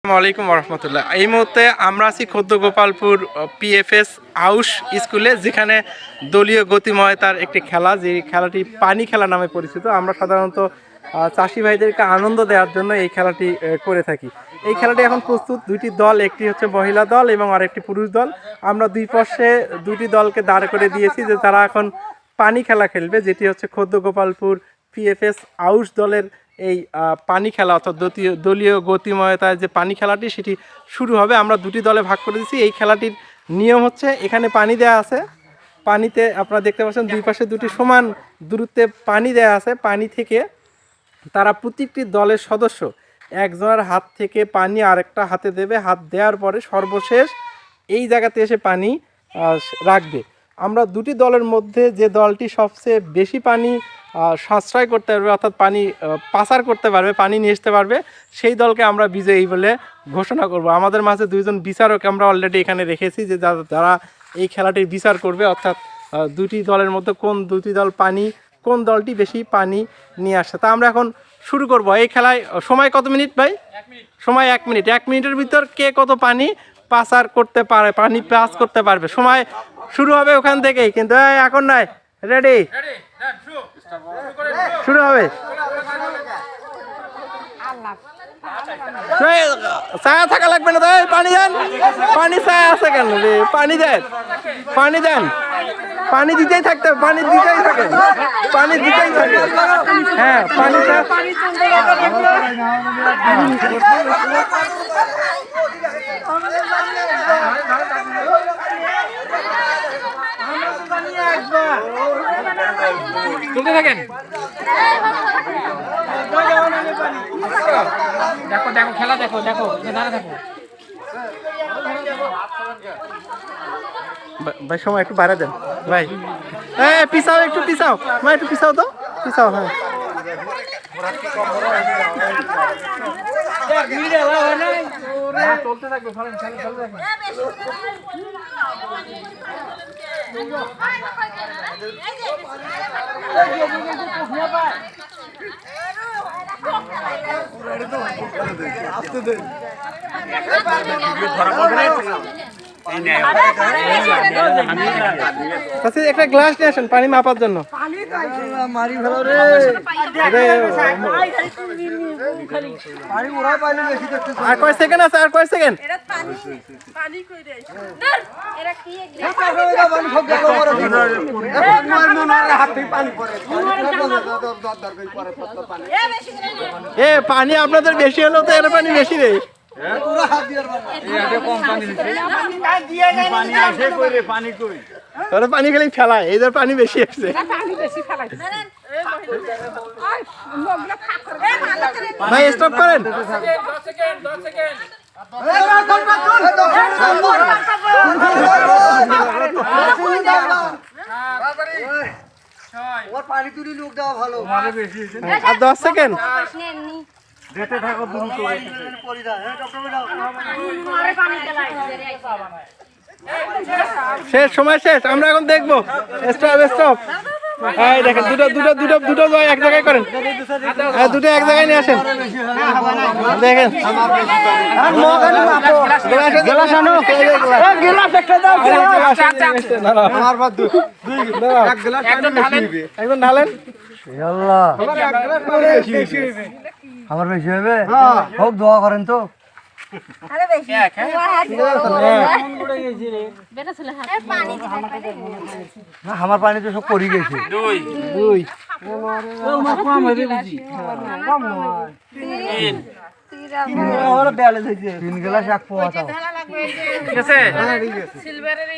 আসসালামু আলাইকুম রহমতুল্লাহ এই মুহূর্তে আমরা আছি খদ্দ গোপালপুর পিএফএস আউস স্কুলে, যেখানে দলীয় গতিময় তার একটি খেলা, যে খেলাটি পানি খেলা নামে পরিচিত। আমরা সাধারণত চাষি ভাইদেরকে আনন্দ দেওয়ার জন্য এই খেলাটি করে থাকি। এই খেলাটি এখন প্রস্তুত দুইটি দল, একটি হচ্ছে মহিলা দল এবং আরেকটি পুরুষ দল। আমরা দুই পাশে দুটি দলকে দাঁড় করে দিয়েছি যে তারা এখন পানি খেলা খেলবে, যেটি হচ্ছে খদ্দ গোপালপুর পিএফএস আউস দলের এই পানি খেলা অর্থাৎ দলীয় গতিময়তার যে পানি খেলাটি, সেটি শুরু হবে। আমরা দুটি দলে ভাগ করে দিচ্ছি। এই খেলাটির নিয়ম হচ্ছে, এখানে পানি দেওয়া আছে। পানিতে আপনারা দেখতে পাচ্ছেন, দুই পাশে দুটি সমান দূরত্বে পানি দেওয়া আছে। পানি থেকে তারা প্রত্যেকটি দলের সদস্য একজনের হাত থেকে পানি আরেকটা হাতে দেবে। হাত দেওয়ার পরে সর্বশেষ এই জায়গাতে এসে পানি রাখবে। আমরা দুটি দলের মধ্যে যে দলটি সবচেয়ে বেশি পানি সাশ্রয় করতে পারবে অর্থাৎ পানি পাচার করতে পারবে পানি নিয়ে আসতে পারবে সেই দলকে আমরা বিজয়ী বলে ঘোষণা করব। আমাদের মাঝে দুইজন বিচারক আমরা অলরেডি এখানে রেখেছি যে যারা এই খেলাটির বিচার করবে অর্থাৎ দুটি দলের মধ্যে কোন দুটি দল পানি কোন দলটি বেশি পানি নিয়ে আসছে তা আমরা এখন শুরু করব। এই খেলায় সময় কত মিনিট ভাই? সময় এক মিনিট। এক মিনিটের ভিতর কে কত পানি পাচার করতে পারে পানি পাস করতে পারবে? সময় শুরু হবে ওখান থেকেই কিন্তু এখন নয়। রেডি শুরু হবে। ছায়া থাকা লাগবে না তাই পানি দেন। পানি ছায়া আছে কেন রে? পানি দেন। পানি দেন। পানি দিতেই থাকতে পানি দিতেই থাকে। পানি দিতেই থাকে। হ্যাঁ পানি চলতে থাকেন? দেখো দেখো খেলা দেখো দেখো দাঁড়া দেখো। ভাই সময় একটু বাইরে দেন। ভাই। হ্যাঁ পিছাও একটু পিছাও ভাই একটু পিছাও তো। পিছাও হ্যাঁ। চলতে থাকবে চলতে থাকবে আচ্ছা একটা গ্লাস নিয়ে আসেন পানি মাপার জন্য আরে, আর কয় সেকেন্ড আছে আর কয় সেকেন্ড এ বেশি করে এ পানি আপনাদের বেশি হলেও তো এর পানি বেশি ওরা পানি খেলে ফেলায়। এদের পানি বেশি আসছে ভাই স্টপ করেন। পানি তুলি লোক দেওয়া থাকো আর শেষ সময় শেষ আমরা এখন দেখব। স্টপ স্টপ হ্যাঁ দেখেন দুটো দুটো দুটো দুটো এক জায়গায় করেন। হ্যাঁ দুটো এক জায়গায় নিয়ে আসেন। দেখেন। ঢালেন। আমার বেশি হবে? হোক দোয়া করেন তো। আরে বেশি। তোমার হাত বেটা ছিল হাত পানি না আমার পানি তো সব পরি গেছে। দুই। তিন। গ্লাস এক পোয়া ঠিক আছে। সিলভারের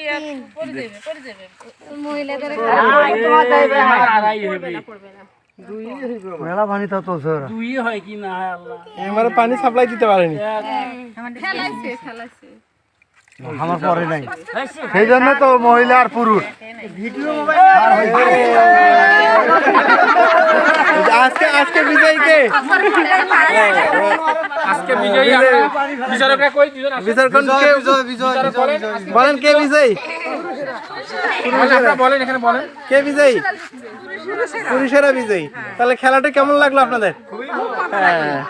পড়ে দেবে পড়ে দেবে মহিলাদের আড়াই হবে মেলা পানি তো দুই হয় কি না আল্লাহ। এবারে পানি সাপ্লাই দিতে পারেনি। খেলাইছে খেলাইছে আমার পরে নাই। সেই জন্য তো মহিলা আর পুরুষ। আজকে আজকে বিজয়ী কে আজকে বিজয়ী বিচারকরা কই? দুজন বিচারক বলেন। বলেন কে বিজয়ী? বলেন, আপনারা বলেন এখানে বলেন। কে বিজয়ী? পুরুষেরা বিজয়ী। তাহলে খেলাটা কেমন লাগল আপনাদের? হ্যাঁ।